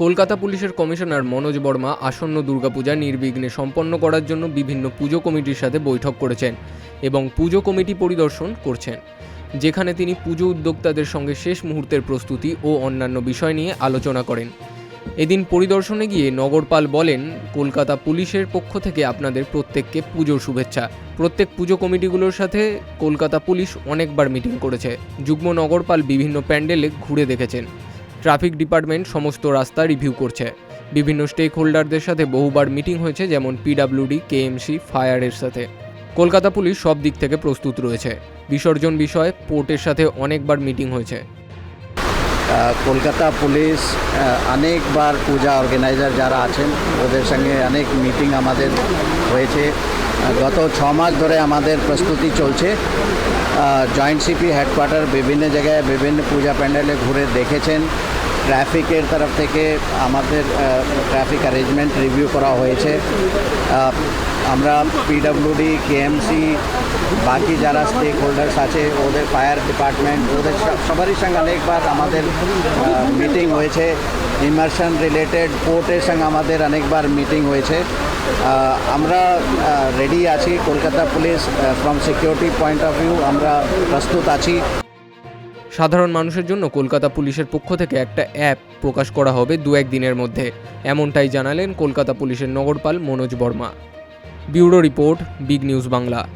কলকাতা পুলিশের কমিশনার মনোজ বর্মা আসন্ন দুর্গাপূজা নির্বিঘ্নে সম্পন্ন করার জন্য বিভিন্ন পুজো কমিটির সাথে বৈঠক করেছেন এবং পুজো কমিটি পরিদর্শন করছেন, যেখানে তিনি পুজো উদ্যোক্তাদের সঙ্গে শেষ মুহূর্তের প্রস্তুতি ও অন্যান্য বিষয় নিয়ে আলোচনা করেন। এদিন পরিদর্শনে গিয়ে নগরপাল বলেন, কলকাতা পুলিশের পক্ষ থেকে আপনাদের প্রত্যেককে পুজোর শুভেচ্ছা। প্রত্যেক পুজো কমিটিগুলোর সাথে কলকাতা পুলিশ অনেকবার মিটিং করেছে। যুগ্ম নগরপাল বিভিন্ন প্যান্ডেলে ঘুরে দেখেছেন। ট্রাফিক ডিপার্টমেন্ট সমস্ত রাস্তা রিভিউ করছে। বিভিন্ন স্টেক হোল্ডারদের সাথে বহুবার মিটিং হয়েছে, যেমন পিডাব্লিউডি কেএমসি ফায়ারের সাথে। কলকাতা পুলিশ সব দিক থেকে প্রস্তুত রয়েছে। বিসর্জন বিষয়ে পোর্টের সাথে অনেকবার মিটিং হয়েছে। কলকাতা পুলিশ অনেকবার পূজা অর্গানাইজার যারা আছেন, ওদের সঙ্গে অনেক মিটিং আমাদের হয়েছে। গত ছ মাস ধরে আমাদের প্রস্তুতি চলছে। জয়েন্ট সিপি হেডকোয়ার্টার বিভিন্ন জায়গায় বিভিন্ন পূজা প্যান্ডেলে ঘুরে দেখেছেন। ট্রাফিকের তরফ থেকে আমাদের ট্রাফিক অ্যারেঞ্জমেন্ট রিভিউ করা হয়েছে। আমরা পিডব্লিউডি কেএমসি বাকি যারা স্টেক হোল্ডার্স আছে, ওদের ফায়ার ডিপার্টমেন্ট ওদের সব- সবারই সঙ্গে অনেকবার আমাদের মিটিং হয়েছে। ইমার্শন রিলেটেড পোর্টের সঙ্গে আমাদের অনেকবার মিটিং হয়েছে। আমরা রেডি আছি। Kolkata police from security point of view আমরা প্রস্তুত আছি। সাধারণ মানুষের জন্য কলকাতা পুলিশের পক্ষ থেকে একটা অ্যাপ প্রকাশ করা হবে দু এক দিনের মধ্যে। এমনটাই জানালেন কলকাতা পুলিশের নগরপাল Manoj Verma. Bureau report, big news Bangla.